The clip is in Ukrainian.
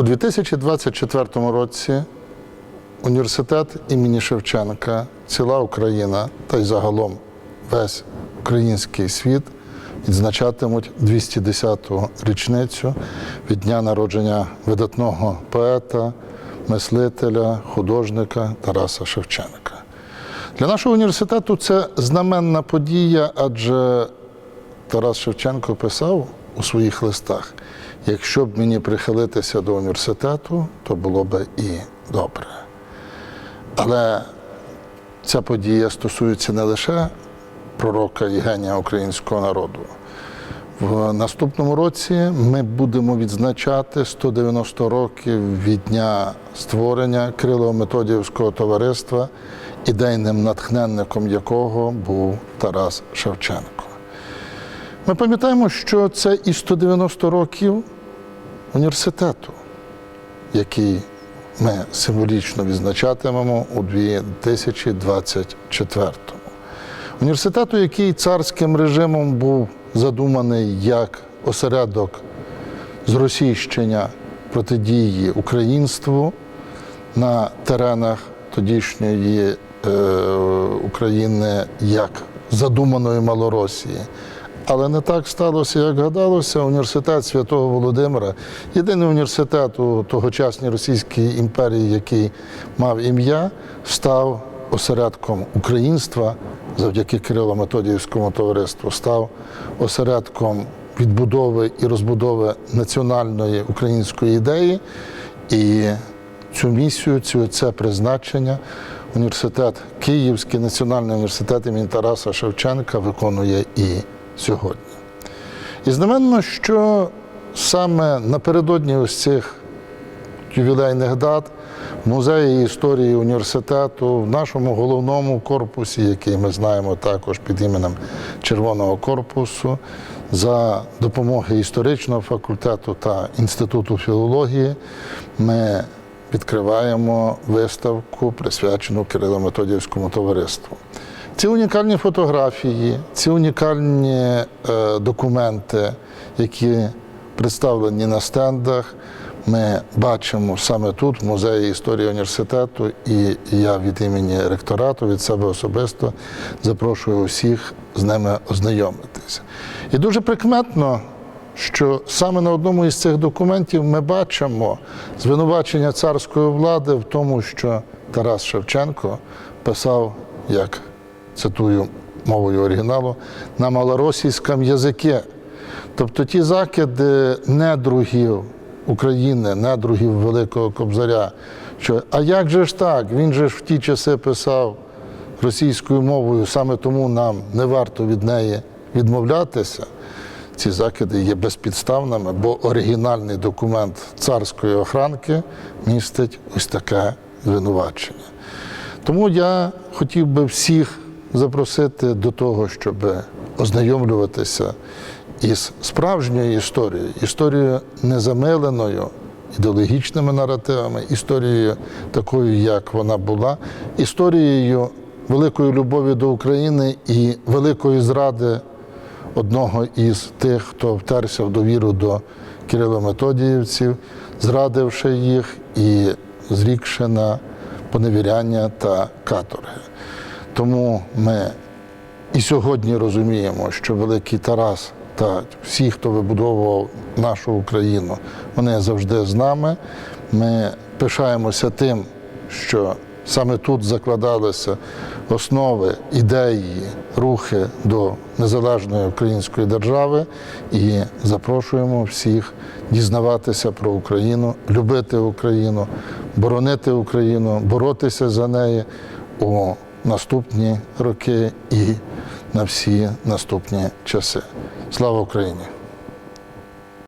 У 2024 році університет імені Шевченка, ціла Україна та й загалом весь український світ відзначатимуть 210-ту річницю від дня народження видатного поета, мислителя, художника Тараса Шевченка. Для нашого університету це знаменна подія, адже Тарас Шевченко писав у своїх листах: якщо б мені прихилитися до університету, то було б і добре. Але ця подія стосується не лише пророка і генія українського народу. В наступному році ми будемо відзначати 190 років від дня створення Кирило-Методіївського товариства, ідейним натхненником якого був Тарас Шевченко. Ми пам'ятаємо, що це і 190 років університету, який ми символічно відзначатимемо у 2024-му. Університету, який царським режимом був задуманий як осередок зросійщення протидії українству на теренах тодішньої е, України як задуманої Малоросії. Але не так сталося, як гадалося. Університет Святого Володимира, єдиний університет у тогочасній Російській імперії, який мав ім'я, став осередком українства завдяки Кирило-Методіївському товариству, став осередком відбудови і розбудови національної української ідеї. І цю місію, цю це призначення університет Київський національний університет імені Тараса Шевченка виконує і сьогодні. І знаменно, що саме напередодні ось цих ювілейних дат в музеї історії університету, в нашому головному корпусі, який ми знаємо також під іменем Червоного корпусу, за допомоги історичного факультету та інституту філології, ми відкриваємо виставку, присвячену Кирило-Методіївському товариству. Ці унікальні фотографії, ці унікальні е, документи, які представлені на стендах, ми бачимо саме тут, в музеї історії університету, і я від імені ректорату, від себе особисто запрошую усіх з ними ознайомитися. І дуже прикметно, що саме на одному із цих документів ми бачимо звинувачення царської влади в тому, що Тарас Шевченко писав, як цитую мовою оригіналу, на малоросійському язикі. Тобто ті закиди недругів України, недругів Великого Кобзаря, що а як же ж так? Він же ж в ті часи писав російською мовою, саме тому нам не варто від неї відмовлятися. Ці закиди є безпідставними, бо оригінальний документ царської охранки містить ось таке звинувачення. Тому я хотів би всіх запросити до того, щоб ознайомлюватися із справжньою історією, історією незамиленою ідеологічними наративами, історією такою, як вона була, історією великої любові до України і великої зради одного із тих, хто втерся в довіру до Кирило-Методіївців, зрадивши їх і зрікши на поневіряння та каторги. Тому ми і сьогодні розуміємо, що великий Тарас та всі, хто вибудовував нашу Україну, вони завжди з нами. Ми пишаємося тим, що саме тут закладалися основи, ідеї, рухи до незалежної української держави і запрошуємо всіх дізнаватися про Україну, любити Україну, боронити Україну, боротися за неї наступні роки і на всі наступні часи. Слава Україні!